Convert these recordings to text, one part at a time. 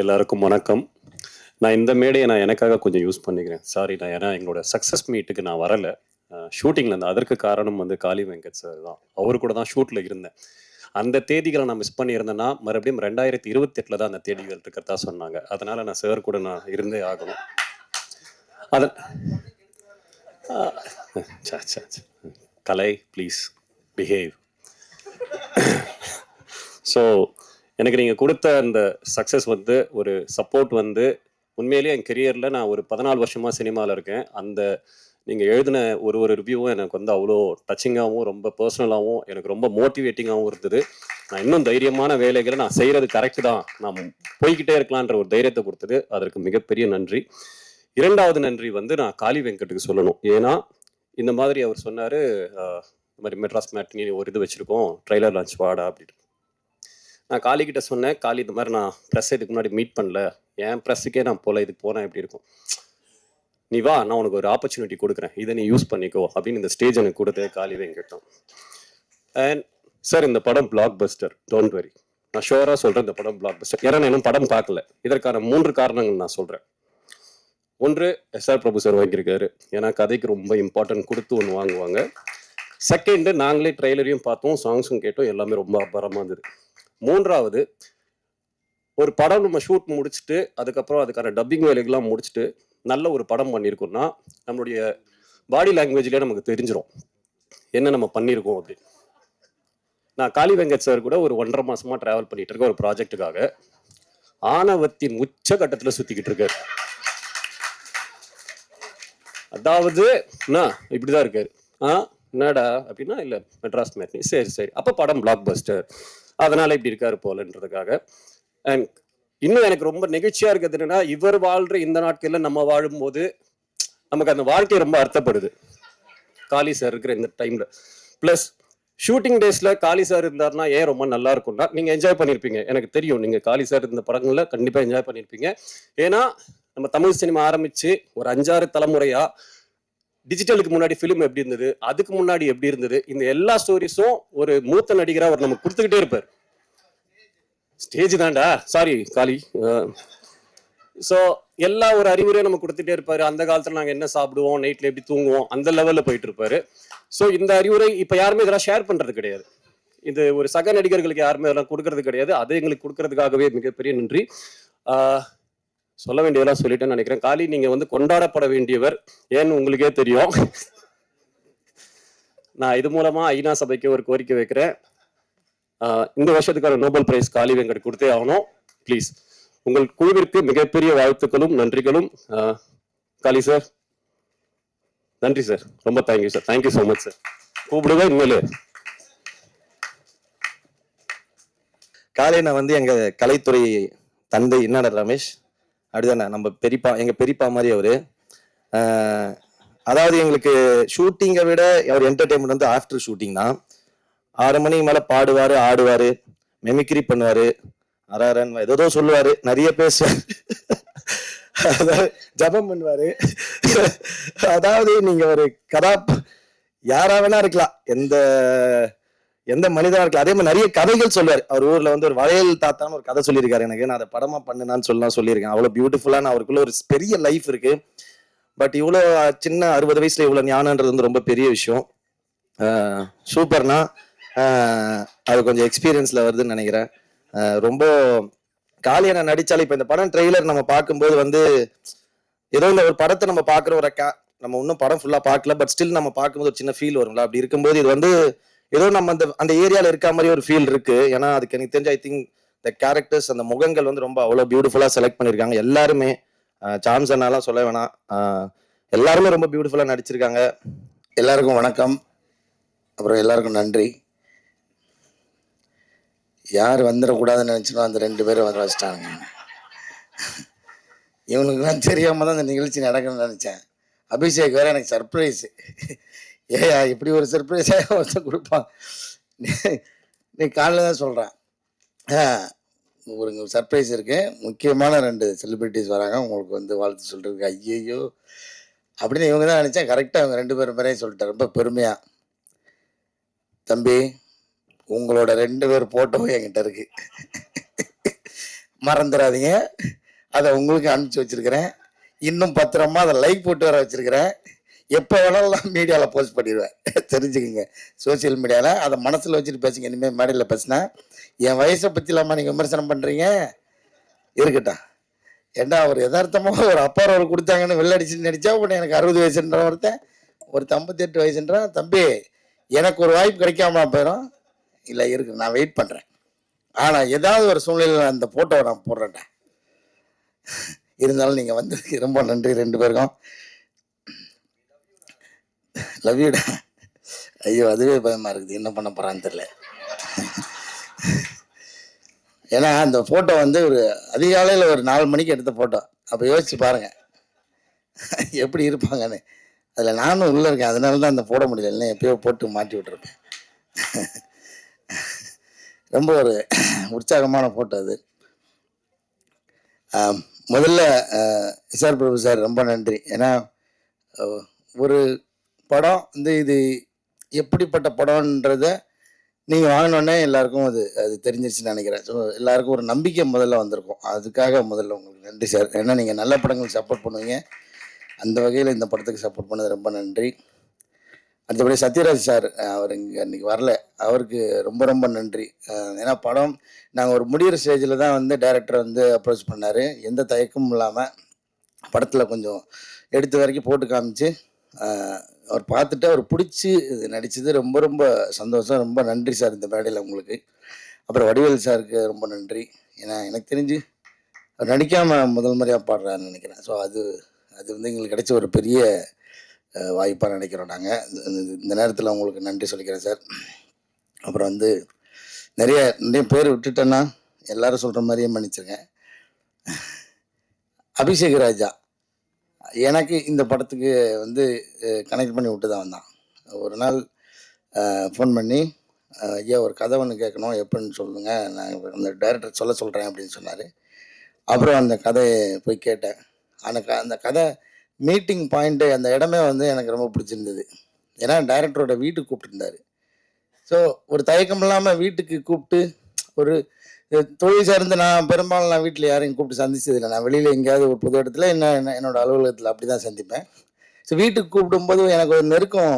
எல்லாருக்கும் வணக்கம். நான் இந்த மேடையை நான் எனக்காக கொஞ்சம் யூஸ் பண்ணிக்கிறேன். சாரி நான் ஏன்னா எங்களோட சக்ஸஸ் மீட்டுக்கு நான் வரலை. ஷூட்டிங்கில் இருந்தேன் அதற்கு காரணம் வந்து காளி வெங்கட் சார் தான். அவர் கூட தான் ஷூட்டில் இருந்தேன். அந்த தேதிகளை நான் மிஸ் பண்ணியிருந்தேன்னா மறுபடியும் ரெண்டாயிரத்தி இருபத்தெட்டில் தான் அந்த தேதிகள் இருக்கிறதா சொன்னாங்க. அதனால் நான் சார் கூட நான் இருந்தே ஆகணும். அதன் சே, சே. கலை ப்ளீஸ் பிஹேவ் ஸோ எனக்கு நீங்கள் கொடுத்த அந்த சக்ஸஸ் வந்து ஒரு சப்போர்ட் வந்து உண்மையிலேயே என் கெரியரில் நான் ஒரு பதினாலு வருஷமாக சினிமாவில் இருக்கேன். அந்த நீங்கள் எழுதின ஒரு ஒரு ரிவ்யூவும் எனக்கு வந்து அவ்வளோ டச்சிங்காகவும் ரொம்ப பர்சனலாகவும் எனக்கு ரொம்ப மோட்டிவேட்டிங்காகவும் இருந்தது. நான் இன்னும் தைரியமான வேலைகளை நான் செய்கிறது கரெக்டு தான். நான் போய்கிட்டே இருக்கலான்ற ஒரு தைரியத்தை கொடுத்தது. அதற்கு மிகப்பெரிய நன்றி. இரண்டாவது நன்றி வந்து நான் காளி வெங்கட்டுக்கு சொல்லணும். ஏன்னா இந்த மாதிரி அவர் சொன்னார் இந்த மாதிரி மெட்ராஸ் மேட்னி ஒரு இது வச்சுருக்கோம் ட்ரைலர் லான்ச் வாடா அப்படின்னு. நான் காளி கிட்ட சொன்னேன் காளி இந்த மாதிரி நான் ப்ரெஸ் இதுக்கு முன்னாடி மீட் பண்ணல. என் ப்ரெஸ்ஸுக்கே நான் போல இதுக்கு போனேன் எப்படி இருக்கும்? நீ வா நான் உனக்கு ஒரு ஆப்பர்ச்சுனிட்டி கொடுக்குறேன். இதை நீ யூஸ் பண்ணிக்கோ அப்படின்னு இந்த ஸ்டேஜ் எனக்கு கொடுத்தே காளி வெங்கட்டும் அண்ட் சார் இந்த படம் பிளாக் பஸ்டர் டோன்ட் வெரி நான் ஷோராக சொல்கிறேன் இந்த படம் பிளாக் பஸ்டர் ஏன்னா நான் இன்னும் படம் பார்க்கல. இதற்கான மூன்று காரணங்கள் நான் சொல்கிறேன் ஒன்று எஸ்ஆர் பிரபு சார் வாங்கியிருக்காரு. ஏன்னா கதைக்கு ரொம்ப இம்பார்ட்டன்ட் கொடுத்து ஒன்று வாங்குவாங்க. செகண்டு நாங்களே ட்ரெய்லரையும் பார்த்தோம் சாங்ஸும் கேட்டோம் எல்லாமே ரொம்ப அபாரமாக இருந்தது. மூன்றாவது ஒரு படம் நம்ம ஷூட் முடிச்சுட்டு அதுக்கப்புறம் அதுக்கான டப்பிங் வேலைகள்லாம் முடிச்சுட்டு நல்ல ஒரு படம் பண்ணியிருக்கோம்னா நம்மளுடைய பாடி லாங்குவேஜ்லேயே நமக்கு தெரிஞ்சிடும் என்ன நம்ம பண்ணியிருக்கோம் அப்படின்னு. நான் காளி வெங்கட் சார் கூட ஒரு ஒன்றரை மாதமாக ட்ராவல் பண்ணிட்டு இருக்கேன் ஒரு ப்ராஜெக்ட்டுக்காக ஆணவத்தின் உச்ச கட்டத்தில் சுற்றிக்கிட்டு இருக்காரு. அதாவது என்ன இப்படிதான் இருக்காரு. ஆ? என்னடா அப்படின்னா இல்லை மெட்ராஸ் மேட்னி சரி சரி. அப்போ படம் பிளாக் பஸ்டர் அதனால் இப்படி இருக்காரு போலன்றதுக்காக. அண்ட் இன்னும் எனக்கு ரொம்ப நெகிழ்ச்சியாக இருக்கிறது என்னன்னா இவர் வாழ்கிற இந்த நாட்கள்ல நம்ம வாழும்போது நமக்கு அந்த வாழ்க்கை ரொம்ப அர்த்தப்படுது. காளி சார் இருக்கிற இந்த டைம்ல ப்ளஸ் ஷூட்டிங் டேஸ்ல காளி சார் இருந்தார்னா ஏன் ரொம்ப நல்லா இருக்கும்னா நீங்கள் என்ஜாய் பண்ணியிருப்பீங்க எனக்கு தெரியும் நீங்கள் காளி சார் இருந்த படங்களில் கண்டிப்பாக என்ஜாய் பண்ணியிருப்பீங்க ஏன்னா நம்ம தமிழ் சினிமா ஆரம்பித்து ஒரு அஞ்சாறு தலைமுறையாக டிஜிட்டலுக்கு முன்னாடி ஃபிலிம் எப்படி இருந்தது? அதுக்கு முன்னாடி எப்படி இருந்தது? இந்த எல்லா ஸ்டோரிஸும் ஒரு மூத்த நடிகராக அவர் நமக்கு கொடுத்துக்கிட்டே இருப்பார். ஸ்டேஜ் தான்டா. சாரி காலி ஸோ எல்லா ஒரு அறிவுரையும் நம்ம கொடுத்துட்டே இருப்பாரு. அந்த காலத்தில் நாங்கள் என்ன சாப்பிடுவோம் நைட்டில் எப்படி தூங்குவோம் அந்த லெவலில் போயிட்டு இருப்பாரு. ஸோ இந்த அறிவுரை இப்போ யாருமே இதெல்லாம் ஷேர் பண்ணுறது கிடையாது. இது ஒரு சக நடிகர்களுக்கு யாருமே இதெல்லாம் கொடுக்கறது கிடையாது. அது எங்களுக்கு கொடுக்கறதுக்காகவே மிகப்பெரிய நன்றி. சொல்ல வேண்டியதெல்லாம் சொல்லிட்டேன்னு நினைக்கிறேன். காளி நீங்க வந்து கொண்டாடப்பட வேண்டியவர் ஏன்னு உங்களுக்கே தெரியும். நான் இது மூலமா ஐநா சபைக்கு ஒரு கோரிக்கை வைக்கிறேன். இந்த வருஷத்துக்கான நோபல் பிரைஸ் காளி வெங்கட் கொடுத்தே ஆகணும். ப்ளீஸ் உங்கள் குழுவிற்கு மிகப்பெரிய வாழ்த்துக்களும் நன்றிகளும். காலி காளி சார் நன்றி சார் ரொம்ப thank you sir thank you so much sir கூப்பிடுங்க இனிமேல். நான் வந்து எங்க கலைத்துறை தந்தை என்னடா ரமேஷ்? அப்படிதானே? நம்ம பெரியப்பா எங்க பெரியப்பா மாதிரி அவரு. அதாவது எங்களுக்கு ஷூட்டிங்கை விட அவர் என்டர்டைன்மெண்ட் வந்து ஆஃப்டர் ஷூட்டிங் தான். ஆறு மணிக்கு மேலே பாடுவார் ஆடுவார் மெமிக்ரி பண்ணுவார். அரன் ஏதோ சொல்லுவார் நிறைய பேசுவார். அதாவது ஜபம் பண்ணுவார். அதாவது நீங்கள் ஒரு கதா யாராக வேணா இருக்கலாம். எந்த எந்த மனிதனா இருக்கலாம். அதே மாதிரி நிறைய கதைகள் சொல்லுவார். அவர் ஊர்ல வந்து ஒரு வளையல் தாத்தான்னு ஒரு கதை சொல்லியிருக்காரு. எனக்கு நான் அதை படமா பண்ணுனான்னு சொல்லலாம் சொல்லியிருக்கேன். அவ்வளவு நான் அவருக்குள்ள ஒரு பெரிய லைஃப் இருக்கு. பட் இவ்வளோ சின்ன அறுபது வயசுல இவ்வளவு ஞானன்றது வந்து ரொம்ப பெரிய விஷயம். சூப்பர்னா ஆஹ் அது கொஞ்சம் எக்ஸ்பீரியன்ஸ்ல வருதுன்னு நினைக்கிறேன். ரொம்ப காலியா நான் நடிச்சாலும் இப்ப இந்த படம் ட்ரெய்லர் நம்ம பார்க்கும்போது வந்து ஏதோ இந்த ஒரு படத்தை நம்ம பார்க்குற ஒரு நம்ம இன்னும் படம் ஃபுல்லா பார்க்கல பட் ஸ்டில் நம்ம பார்க்கும்போது ஒரு சின்ன ஃபீல் வரும்ல. அப்படி இருக்கும்போது இது வந்து ஏதோ நம்ம அந்த அந்த ஏரியாவில் இருக்க மாதிரி ஒரு ஃபீல் இருக்கு. ஏன்னா அதுக்கு எனக்கு தெரிஞ்ச ஐ திங்க் த கேரக்டர்ஸ் அந்த முகங்கள் வந்து ரொம்ப அவ்வளோ பியூட்டிஃபுல்லாக செலக்ட் பண்ணியிருக்காங்க எல்லாருமே சாம்ஸ் எல்லாம் சொல்ல வேணாம். எல்லாருமே ரொம்ப பியூட்டிஃபுல்லாக நடிச்சிருக்காங்க. எல்லாருக்கும் வணக்கம். அப்புறம் எல்லாருக்கும் நன்றி. யார் வந்துடக்கூடாதுன்னு நினச்சினோ அந்த ரெண்டு பேரும் வர வச்சிட்டாங்க. இவனுக்குலாம் தெரியாமல் தான் அந்த நிகழ்ச்சி நடக்கணும்னு நினச்சேன். அபிஷேக் வேறு எனக்கு சர்ப்ரைஸ் ஏயா இப்படி ஒரு சர்ப்ரைஸாக ஒருத்தர் கொடுப்பான். நீ- காலையில் தான் சொல்கிறேன் ஒரு சர்ப்ரைஸ் இருக்கு. முக்கியமான ரெண்டு செலிப்ரிட்டிஸ் வராங்க. உங்களுக்கு வந்து வாழ்த்து சொல்கிறதுக்கு ஐயையோ. அப்படின்னு இவங்க தான் நினச்சேன். கரெக்டாக அவங்க ரெண்டு பேரும் பேரையும் சொல்லிட்டேன் ரொம்ப பெருமையாக தம்பி உங்களோட ரெண்டு பேர் போட்டோவும் என்கிட்ட இருக்கு. மறந்துடாதீங்க. அதை உங்களுக்கு அனுப்பிச்சி வச்சுருக்கிறேன். இன்னும் பத்திரமா அதை லைக் போட்டு வர வச்சுருக்கிறேன். எப்போ வேணாலும் நான் மீடியாவில் போஸ்ட் பண்ணிடுவேன். தெரிஞ்சுக்கோங்க. சோஷியல் மீடியாவில் அதை மனசில் வச்சுட்டு பேசுங்க. இனிமேல் மேடையில் பேசினா என் வயசை பற்றிலாமா நீங்கள் விமர்சனம் பண்ணுறீங்க இருக்கட்டும். ஏண்டா அவர் யதார்த்தமாக ஒரு அப்பா அவர் கொடுத்தாங்கன்னு வெள்ளடிச்சுன்னு நினச்சா உடனே எனக்கு அறுபது வயசுன்ற ஒருத்தன் ஒரு ஐம்பத்தெட்டு வயசுன்றான் தம்பி எனக்கு ஒரு வாய்ப்பு கிடைக்காம போயிடும் இல்லை இருக்கு நான் வெயிட் பண்ணுறேன் ஆனால் ஏதாவது ஒரு சூழ்நிலையில் அந்த ஃபோட்டோவை நான் போடுறேன்டா. இருந்தாலும் நீங்கள் வந்து ரொம்ப நன்றி ரெண்டு பேருக்கும். லவ்யூடா ஐயோ அதுவே பயமாக இருக்குது. என்ன பண்ண போகிறான்னு தெரில ஏன்னா அந்த ஃபோட்டோ வந்து ஒரு அதிகாலையில் ஒரு நாலு மணிக்கு எடுத்த ஃபோட்டோ அப்போ யோசிச்சு பாருங்கள் எப்படி இருப்பாங்கன்னு. அதில் நானும் உள்ளே இருக்கேன். அதனால தான் அந்த போட முடியல. இல்லை எப்பயோ போட்டு மாட்டி விட்டுருப்பேன். ரொம்ப ஒரு உற்சாகமான ஃபோட்டோ அது. முதல்ல எஸ்ஆர் பிரபு சார் ரொம்ப நன்றி. ஏன்னா ஒரு படம் வந்து இது எப்படிப்பட்ட படம்ன்றத நீங்கள் வாங்கினோடனே எல்லாருக்கும் அது அது தெரிஞ்சிருச்சுன்னு நினைக்கிறேன். ஸோ எல்லாருக்கும் ஒரு நம்பிக்கை முதல்ல வந்திருக்கும். அதுக்காக முதல்ல உங்களுக்கு நன்றி சார். ஏன்னா நீங்கள் நல்ல படங்களுக்கு சப்போர்ட் பண்ணுவீங்க. அந்த வகையில் இந்த படத்துக்கு சப்போர்ட் பண்ணது ரொம்ப நன்றி. அடுத்தபடி சத்யராஜ் சார் அவர் இங்கே இன்றைக்கி வரல. அவருக்கு ரொம்ப ரொம்ப நன்றி. ஏன்னா படம் நாங்கள் ஒரு முடிகிற ஸ்டேஜில் தான் வந்து டேரக்டர் வந்து அப்ரோச் பண்ணார். எந்த தயக்கமும் இல்லாமல் படத்தில் கொஞ்சம் எடுத்த வரைக்கும் போட்டு காமிச்சு அவர் பார்த்துட்டு அவர் பிடிச்சி நடித்தது ரொம்ப ரொம்ப சந்தோஷம். ரொம்ப நன்றி சார் இந்த மேடையில் உங்களுக்கு. அப்புறம் வடிவேல் சாருக்கு ரொம்ப நன்றி. ஏன்னா எனக்கு தெரிஞ்சு அவர் நடிக்காமல் முதல் முறையாக பாடுறாருன்னு நினைக்கிறேன். ஸோ அது அது வந்து எங்களுக்கு கிடைச்ச ஒரு பெரிய வாய்ப்பாக நினைக்கிறோம் நாங்கள் இந்த நேரத்தில் உங்களுக்கு நன்றி சொல்லிக்கிறேன் சார். அப்புறம் வந்து நிறைய நிறைய பேர் விட்டுட்டேன்னா எல்லாரும் சொல்கிற மாதிரியே மன்னிச்சிருக்கேன் அபிஷேக் ராஜா. எனக்கு இந்த படத்துக்கு வந்து கனெக்ட் பண்ணி விட்டு தான் வந்தான். ஒரு நாள் ஃபோன் பண்ணி ஐயா ஒரு கதை ஒன்று கேட்கணும் எப்படின்னு சொல்லுங்க நான் அந்த டைரக்டர் சொல்ல சொல்கிறேன் அப்படின்னு சொன்னார். அப்புறம் அந்த கதையை போய் கேட்டேன். அந்த க அந்த கதை மீட்டிங் பாயிண்ட்டு அந்த இடமே வந்து எனக்கு ரொம்ப பிடிச்சிருந்தது. ஏன்னா டைரக்டரோட வீட்டுக்கு கூப்பிட்டுருந்தார். ஸோ ஒரு தயக்கம் இல்லாமல் வீட்டுக்கு கூப்பிட்டு ஒரு தொழில் சார்ந்து நான் பெரும்பாலும் நான் வீட்டில் யாரையும் கூப்பிட்டு சந்திச்சதில்லை. நான் வெளியில் எங்கேயாவது ஒரு புது இடத்துல என்ன என்னோட அலுவலகத்தில் அப்படி தான் சந்திப்பேன். ஸோ வீட்டுக்கு கூப்பிடும்போது எனக்கு ஒரு நெருக்கம்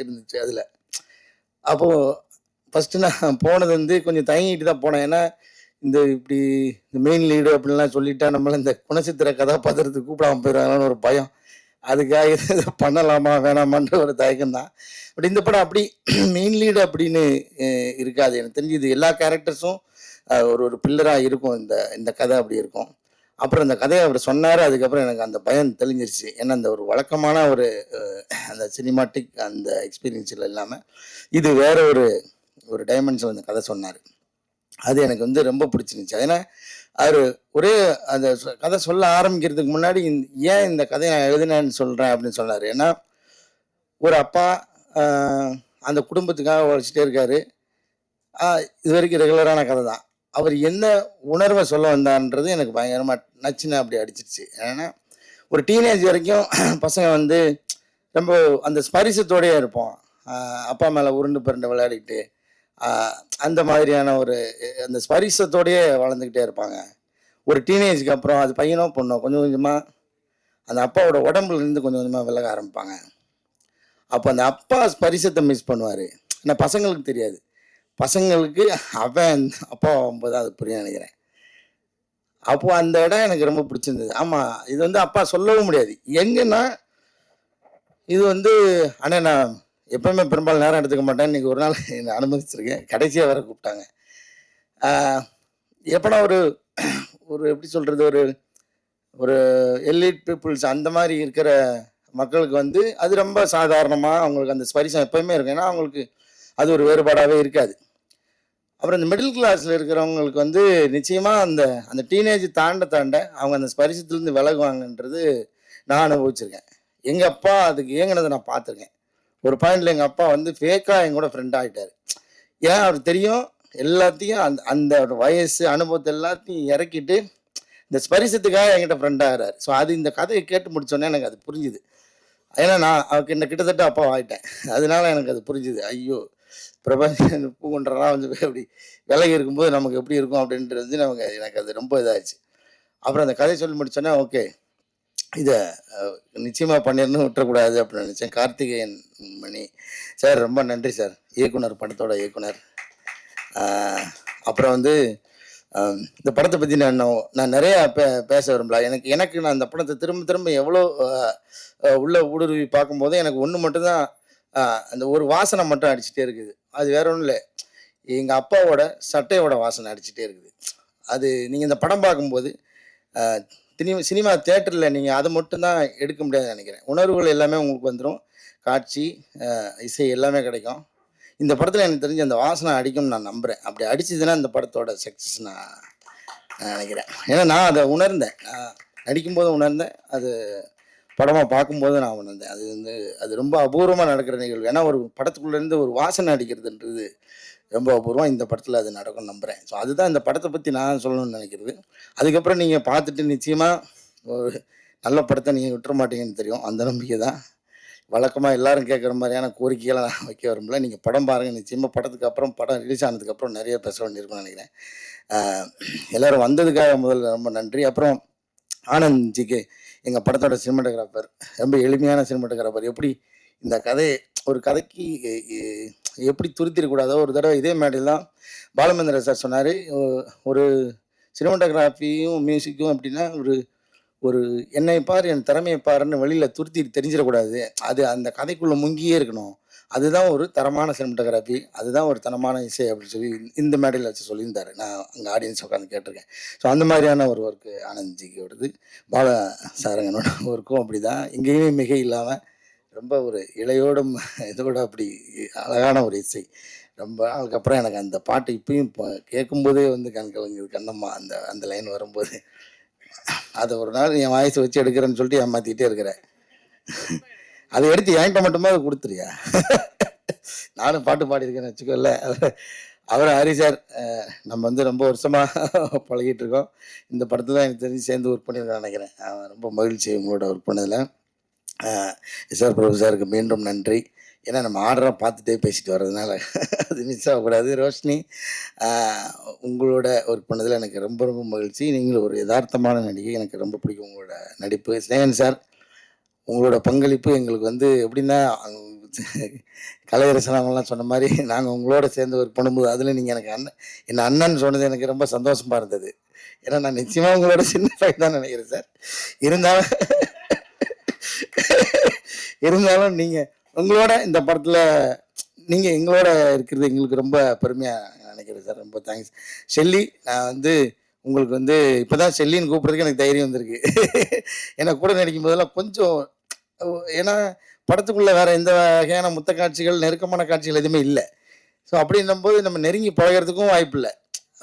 இருந்துச்சு அதில். அப்போது ஃபஸ்ட்டு நான் போனது வந்து கொஞ்சம் தயங்கிட்டு தான் போனேன். ஏன்னா இந்த இப்படி இந்த மெயின் லீடு அப்படின்லாம் சொல்லிட்டா நம்மள இந்த குணச்சித்திர கதாபாத்திரத்துக்கு கூப்பிடாம போயிடுவாங்கன்னு ஒரு பயம். அதுக்காக இதை பண்ணலாமா வேணாமான்ற ஒரு தயக்கம் தான். பட் இந்த படம் அப்படி மெயின் லீடு அப்படின்னு இருக்காது. எனக்கு தெரிஞ்சு இது எல்லா கேரக்டர்ஸும் ஒரு ஒரு பில்லராக இருக்கும் இந்த இந்த கதை அப்படி இருக்கும். அப்புறம் அந்த கதையை அவர் சொன்னார் அதுக்கப்புறம் எனக்கு அந்த பயம் தெளிஞ்சிருச்சு. ஏன்னா அந்த ஒரு வழக்கமான ஒரு அந்த சினிமாட்டிக் அந்த எக்ஸ்பீரியன்ஸில் இல்லாமல் இது வேற ஒரு ஒரு டைமென்ஷன் அந்த கதை சொன்னார். அது எனக்கு வந்து ரொம்ப பிடிச்சிருந்துச்சு. ஏன்னா அவர் ஒரே அந்த கதை சொல்ல ஆரம்பிக்கிறதுக்கு முன்னாடி ஏன் இந்த கதையை நான் எழுதினேன்னு சொல்கிறேன் அப்படின்னு சொன்னார். ஏன்னா ஒரு அப்பா அந்த குடும்பத்துக்காக உழைச்சிட்டே இருக்காரு. இது வரைக்கும் ரெகுலரான கதை தான். அவர் என்ன உணர்வை சொல்ல வந்தான்றது எனக்கு பயங்கரமாக நச்சுன்னு அப்படி அடிச்சிருச்சு. ஏன்னா ஒரு டீனேஜ் வரைக்கும் பசங்க வந்து ரொம்ப அந்த ஸ்பரிசத்தோடயே இருப்போம். அப்பா மேலே உருண்டு பிறண்டு விளையாடிக்கிட்டு அந்த மாதிரியான ஒரு அந்த ஸ்பரிசத்தோடையே வளர்ந்துக்கிட்டே இருப்பாங்க. ஒரு டீனேஜ்க்கு அப்புறம் அது பையனோ பொண்ணோ கொஞ்சம் கொஞ்சமாக அந்த அப்பாவோட உடம்புல இருந்து கொஞ்சம் கொஞ்சமாக விலக ஆரம்பிப்பாங்க. அப்போ அந்த அப்பா ஸ்பரிசத்தை மிஸ் பண்ணுவார். ஏன்னா பசங்களுக்கு தெரியாது. பசங்களுக்கு அவன் அப்பா ஆகும்போது அது புரியும் நினைக்கிறேன். அப்போ அந்த இடம் எனக்கு ரொம்ப பிடிச்சிருந்தது. ஆமாம் இது வந்து அப்பா சொல்லவும் முடியாது. எங்கன்னா இது வந்து அண்ணே நான் எப்பவுமே பெரும்பாலும் நேரம் எடுத்துக்க மாட்டேன். இன்னைக்கு ஒரு நாள் என்னை அனுமதிச்சிருக்கேன். கடைசியாக வேற கூப்பிட்டாங்க. எப்படா ஒரு ஒரு எப்படி சொல்கிறது ஒரு ஒரு எலிட் பீப்புள்ஸ் அந்த மாதிரி இருக்கிற மக்களுக்கு வந்து அது ரொம்ப சாதாரணமாக அவங்களுக்கு அந்த ஸ்பரிசம் எப்பயுமே இருக்கும். ஏன்னா அவங்களுக்கு அது ஒரு வேறுபாடாகவே இருக்காது. அப்புறம் இந்த மிடில் கிளாஸில் இருக்கிறவங்களுக்கு வந்து நிச்சயமாக அந்த அந்த டீனேஜ் தாண்ட தாண்ட அவங்க அந்த ஸ்பரிசத்துலேருந்து விலகுவாங்கன்றது நான் அனுபவிச்சிருக்கேன். எங்கள் அப்பா அதுக்கு ஏங்கினதை நான் பார்த்துருக்கேன். ஒரு பாயிண்டில் எங்கள் அப்பா வந்து ஃபேக்காக என் கூட ஃப்ரெண்ட் ஆகிட்டார் ஏன் அவர் தெரியும்? எல்லாத்தையும் அந்த அந்த வயசு அனுபவத்தை எல்லாத்தையும் இறக்கிட்டு இந்த ஸ்பரிசத்துக்காக என்கிட்ட ஃப்ரெண்ட் ஆகிறார். ஸோ அது இந்த கதையை கேட்டு முடிச்சோன்னே எனக்கு அது புரிஞ்சுது. ஏன்னா நான் அவருக்கு என்ன கிட்டத்தட்ட அப்பா ஆகிட்டேன் அதனால எனக்கு அது புரிஞ்சுது. ஐயோ பிரபஞ்சன் பூங்குன்றலாம் வந்து அப்படி விலகி இருக்கும்போது நமக்கு எப்படி இருக்கும் அப்படின்றது வந்து நமக்கு எனக்கு அது ரொம்ப இதாகிடுச்சு அப்புறம் அந்த கதை சொல்லி முடிச்சோன்னே ஓகே இதை நிச்சயமாக பண்ணிடணும் விட்டுறக்கூடாது அப்படின்னு நினச்சேன். கார்த்திகேயன் மணி. சார் ரொம்ப நன்றி சார். இயக்குனர் படத்தோட இயக்குனர். அப்புறம் வந்து இந்த படத்தை பற்றி நான் நான் நான் நிறையா பே பேச விரும்பல. எனக்கு எனக்கு நான் இந்த படத்தை திரும்ப திரும்ப எவ்வளோ உள்ளே உள்ள ஊடுருவி பார்க்கும்போது எனக்கு ஒன்று மட்டும்தான் அந்த ஒரு வாசனை மட்டும் அடிச்சுட்டே இருக்குது. அது வேற ஒன்றும் இல்லை எங்கள் அப்பாவோட சட்டையோட வாசனை அடிச்சுட்டே இருக்குது. அது நீங்கள் இந்த படம் பார்க்கும்போது சினிமா சினிமா தேட்டரில் நீங்கள் அதை மட்டும்தான் எடுக்க முடியாதுன்னு நினைக்கிறேன். உணர்வுகள் எல்லாமே உங்களுக்கு வந்துடும் காட்சி இசை எல்லாமே கிடைக்கும். இந்த படத்தில் எனக்கு தெரிஞ்சு அந்த வாசனை அடிக்கும்னு நான் நம்புகிறேன் அப்படி அடிச்சதுன்னா இந்த படத்தோட சக்ஸஸ் நான் நான் நினைக்கிறேன். ஏன்னா நான் அதை உணர்ந்தேன். நான் நடிக்கும்போது உணர்ந்தேன். அது படமாக பார்க்கும்போது நான் உணர்ந்தேன். அது வந்து அது ரொம்ப அபூர்வமாக நடக்கிற நிகழ்வு. ஏன்னா ஒரு படத்துக்குள்ளேருந்து ஒரு வாசனை அடிக்கிறதுன்றது ரொம்ப அபூர்வம். இந்த படத்தில் அது நடக்கும் நம்புகிறேன் ஸோ அதுதான் இந்த படத்தை பற்றி நான் சொல்லணும்னு நினைக்கிறது. அதுக்கப்புறம் நீங்கள் பார்த்துட்டு நிச்சயமாக ஒரு நல்ல படத்தை நீங்கள் விட்டுற மாட்டீங்கன்னு தெரியும். அந்த நம்பிக்கை தான். வழக்கமாக எல்லாரும் கேட்குற மாதிரியான கோரிக்கைகளை நான் வைக்க விரும்பல. நீங்கள் படம் பாருங்கள் நிச்சயமாக படத்துக்கு அப்புறம் படம் ரிலீஸ் ஆனதுக்கப்புறம் நிறைய பேச வேண்டியிருக்கும்னு நினைக்கிறேன். எல்லோரும் எல்லாரும் வந்ததுக்காக முதல்ல ரொம்ப நன்றி. அப்புறம் ஆனந்த் ஜிகே எங்கள் படத்தோட சினிமாட்டோகிராஃபர் ரொம்ப எளிமையான சினிமாட்டோகிராஃபர். எப்படி இந்த கதையை ஒரு கதைக்கு எப்படி துருத்திடக்கூடாதோ ஒரு தடவை இதே மாதிரி தான் பாலமேந்திர சார் சொன்னார். ஒரு சினிமாட்டோகிராஃபியும் மியூசிக்கும் அப்படின்னா ஒரு ஒரு என்னை பார் என் திறமையை பாருன்னு வெளியில் துருத்தி தெரிஞ்சிடக்கூடாது. அது அந்த கதைக்குள்ளே முங்கியே இருக்கணும். அதுதான் ஒரு தரமான சினிமட்டோகிராஃபி அதுதான் ஒரு தரமான இசை அப்படின்னு சொல்லி இந்த மேடையில் வச்சு சொல்லியிருந்தாரு. நான் அங்கே ஆடியன்ஸ் உட்காந்து கேட்டிருக்கேன். ஸோ அந்த மாதிரியான ஒரு ஒர்க்கு ஆனந்த்ஜிக்கு வருது பால சாரங்கனோட ஒர்க்கும் அப்படி தான் எங்கேயுமே மிக இல்லாமல் ரொம்ப ஒரு இளையோடும் இதோட அப்படி அழகான ஒரு இசை. ரொம்ப அதுக்கப்புறம் எனக்கு அந்த பாட்டு இப்பயும் இப்போ கேட்கும்போதே வந்து கண் கலங்குது. கண்ணம்மா அந்த அந்த லைன் வரும்போது. அதை ஒரு நாள் என் வாய்ஸ் வச்சு எடுக்கிறேன்னு சொல்லிட்டு ஏமாற்றிக்கிட்டே இருக்கிறேன். அதை எடுத்து என்கிட்ட மட்டுமே அதை கொடுத்துருயா நானும் பாட்டு பாடியிருக்கேன்னு வச்சுக்கோல்ல அவர் ஹரி சார் நம்ம வந்து ரொம்ப வருஷமாக பழகிட்டு இருக்கோம். இந்த படத்துல எனக்கு தெரிஞ்சு சேர்ந்து ஒர்க் பண்ணியிருக்கேன் நினைக்கிறேன். ரொம்ப மகிழ்ச்சி உங்களோட ஒர்க் பண்ணதில். சார் பிரபு சாருக்கு மீண்டும் நன்றி. ஏன்னா நம்ம ஆர்டரை பார்த்துட்டே பேசிட்டு வர்றதுனால அது மிஸ் ஆகக்கூடாது. ரோஷினி உங்களோட ஒர்க் பண்ணதில் எனக்கு ரொம்ப ரொம்ப மகிழ்ச்சி. நீங்களும் ஒரு யதார்த்தமான நடிகை. எனக்கு ரொம்ப பிடிக்கும் உங்களோட நடிப்பு. ஸ்னேகன் சார் உங்களோட பங்களிப்பு எங்களுக்கு வந்து எப்படின்னா கலையரசன் அவங்களாம் சொன்ன மாதிரி நாங்கள் உங்களோட சேர்ந்து ஒரு பண்ணும்போது அதில் நீங்கள் எனக்கு அண்ணன் என் அண்ணன் சொன்னது எனக்கு ரொம்ப சந்தோஷமாக இருந்தது. ஏன்னா நான் நிச்சயமாக உங்களோட சின்ன பையன் தான் நினைக்கிறேன் சார். இருந்தாலும் இருந்தாலும் நீங்கள் உங்களோட இந்த படத்தில் நீங்கள் எங்களோட இருக்கிறது எங்களுக்கு ரொம்ப பெருமையாக நினைக்கிறேன் சார். ரொம்ப தேங்க்ஸ் ஷெல்லி நான் வந்து உங்களுக்கு வந்து இப்போ தான் ஷெல்லின்னு கூப்பிட்றதுக்கு எனக்கு தைரியம் வந்திருக்கு. ஏன்னா கூட நடிக்கும் போதெல்லாம் கொஞ்சம் ஏன்னா படத்துக்குள்ளே வேற எந்த வகையான முத்த காட்சிகள் நெருக்கமான காட்சிகள் எதுவுமே இல்லை. ஸோ அப்படின்னும் போது நம்ம நெருங்கி பழகிறதுக்கும் வாய்ப்பு இல்லை.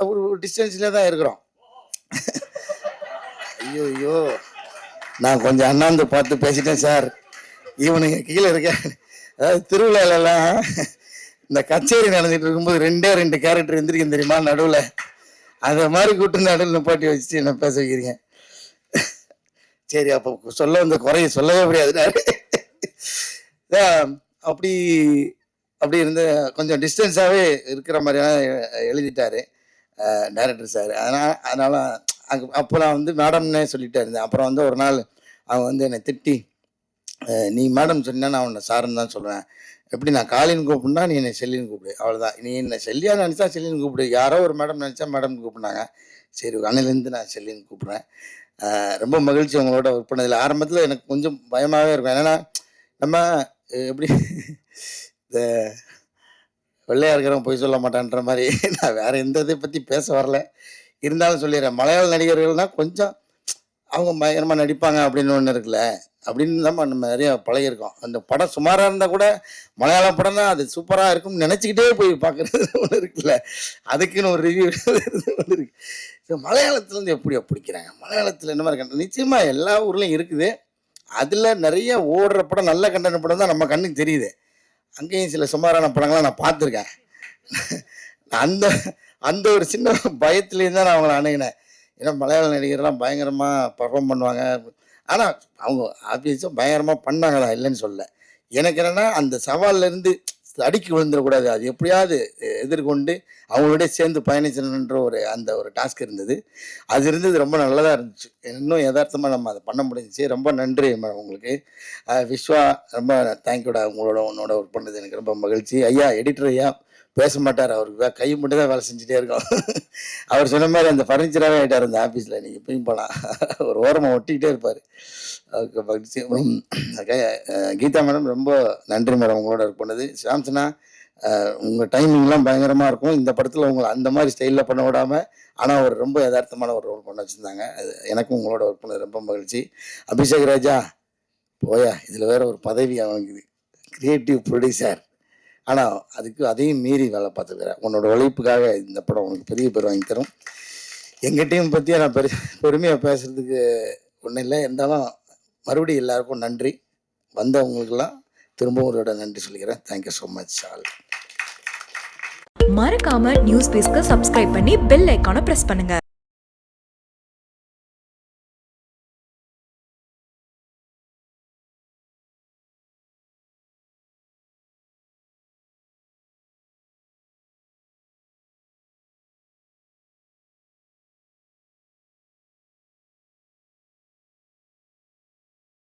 ஒரு டிஸ்டன்ஸ்லேயே தான் இருக்கிறோம். ஐயோ ஐயோ. நான் கொஞ்சம் அண்ணாந்து பார்த்து பேசிட்டேன் சார். இவனுங்க கீழே இருக்க அதாவது திருவிழாலெல்லாம் இந்த கச்சேரி நடந்துட்டு இருக்கும்போது ரெண்டே ரெண்டு கேரக்டர் எந்திரிக்கும் தெரியுமா நடுவில்? அதை மாதிரி கூட்டு நடுவில் நிப்பாட்டி வச்சுட்டு என்ன பேச வைக்கிறீங்க? சரி அப்போ சொல்ல வந்த குறைய சொல்லவே முடியாது அப்படி அப்படி இருந்து கொஞ்சம் டிஸ்டன்ஸாகவே இருக்கிற மாதிரியான எழுதிட்டாரு டைரக்டர் சார் அதனால் அதனால் அங்கே அப்போ நான் வந்து மேடம்னே சொல்லிட்டே இருந்தேன். அப்புறம் வந்து ஒரு நாள் அவன் வந்து என்னை திட்டி நீ மேடம் சொன்னா நான் உன்னை சாருன்னு தான் சொல்லுவேன் எப்படி நான் காலின்னு கூப்பிடுனா நீ என்னை செல்லின்னு கூப்பிடு. அவ்வளோதான் நீ என்னை செல்லியா நினச்சா செல்லின்னு கூப்பிடு. யாரோ ஒரு மேடம் நினச்சா மேடம் கூப்பிடுனாங்க. சரி அண்ணிலேருந்து நான் செல்லின்னு கூப்பிட்றேன். ரொம்ப மகிழ்ச்சி உங்களோட ஒர்க் பண்ணதில். ஆரம்பத்தில் எனக்கு கொஞ்சம் பயமாகவே இருக்கும். ஏன்னா நம்ம எப்படி இந்த வெள்ளையாக இருக்கிறவன் பொய் சொல்ல மாட்டான்ற மாதிரி நான் வேறு எந்த இதை பற்றி பேச வரல. இருந்தாலும் சொல்லிடுறேன். மலையாள நடிகர்கள்னால் கொஞ்சம் அவங்க பயங்கரமாக நடிப்பாங்க அப்படின்னு ஒன்று இருக்குல்ல? அப்படின்னு தான் நம்ம நிறைய பழகியிருக்கோம். அந்த படம் சுமாராக இருந்தால் கூட மலையாள படம் தான் அது சூப்பராக இருக்கும்னு நினச்சிக்கிட்டே போய் பார்க்குறது ஒன்று இருக்குல்ல? அதுக்குன்னு ஒரு ரிவ்யூ ஒன்று இருக்கு. ஸோ மலையாளத்துலேருந்து எப்படியா பிடிக்கிறாங்க மலையாளத்தில் என்ன மாதிரி கண்டென்ட் நிச்சயமாக எல்லா ஊர்லேயும் இருக்குது. அதில் நிறைய ஓடுற படம் நல்ல கண்டன படம் தான் நம்ம கண்ணுக்கு தெரியுது. அங்கேயும் சில சுமாரான படங்களை நான் பார்த்துருக்கேன். அந்த அந்த ஒரு சின்ன பயத்துலேருந்து தான் நான் அவங்கள அணுகினேன். ஏன்னா மலையாள நடிகர்லாம் பயங்கரமாக பர்ஃபார்ம் பண்ணுவாங்க. ஆனால் அவங்க ஆப்வியஸாக பயங்கரமாக பண்ணாங்களா? இல்லைன்னு சொல்ல எனக்கு என்னென்னா அந்த சவால்ல இருந்து அடிக்கி விழுந்துடக்கூடாது. அது எப்படியாவது எதிர்கொண்டு அவங்களோட சேர்ந்து பயணிச்சணுன்ற ஒரு அந்த ஒரு டாஸ்க் இருந்தது. அது இருந்தது ரொம்ப நல்லதாக இருந்துச்சு. இன்னும் யதார்த்தமாக நம்ம அதை பண்ண முடிஞ்சிச்சு. ரொம்ப நன்றி மேடம் உங்களுக்கு. விஸ்வா ரொம்ப தேங்க்யூடா உங்களோட உன்னோட ஒர்க் பண்ணது எனக்கு ரொம்ப மகிழ்ச்சி. ஐயா எடிட்டர் ஐயா பேச மாட்டார் அவருக்கு வே- கை மட்டும் தான் வேலை செஞ்சுட்டே இருக்கோம். அவர் சொன்ன மாதிரி அந்த ஃபர்னிச்சராகவே ஆகிட்டார் அந்த ஆஃபீஸில் நீங்கள் இப்பயும் போகலாம் ஒரு ஓரமாக ஒட்டிக்கிட்டே இருப்பார். அவருக்கு கீதா மேடம் ரொம்ப நன்றி மேடம் உங்களோட இருப்பது சாம்சனா உங்கள் டைமிங்லாம் பயங்கரமாக இருக்கும். இந்த படத்தில் உங்களை அந்த மாதிரி ஸ்டைலில் பண்ண விடாமல் ஆனால் அவர் ரொம்ப யதார்த்தமான ஒரு ரோல் பண்ண வச்சுருந்தாங்க. அது எனக்கும் உங்களோட ஒர்க் பண்ணது ரொம்ப மகிழ்ச்சி. அபிஷேக் ராஜா போயா. இதில் வேற ஒரு பதவி அவனுக்கு கிரியேட்டிவ் ப்ரொடியூசர் ஆனால் அதுக்கு அதையும் மீறி வேலை பார்த்துக்கிறேன் உன்னோட உழைப்புக்காக இந்த படம் உனக்கு பெரிய பேர் வாங்கி தரும். எங்கள் டீம் நான் பெரு பெருமையாக பேசுகிறதுக்கு ஒன்றும் இல்லை. இருந்தாலும் மறுபடியும் எல்லாருக்கும் நன்றி. வந்தவங்களுக்கெல்லாம் திரும்பவும் ஒருவிட நன்றி சொல்லிக்கிறேன். Thank you so much all மறக்காம நியூஸ் பேஸ்க்கு சப்ஸ்கிரைப் பண்ணி பெல் ஐக்கானை ப்ரெஸ் பண்ணுங்க.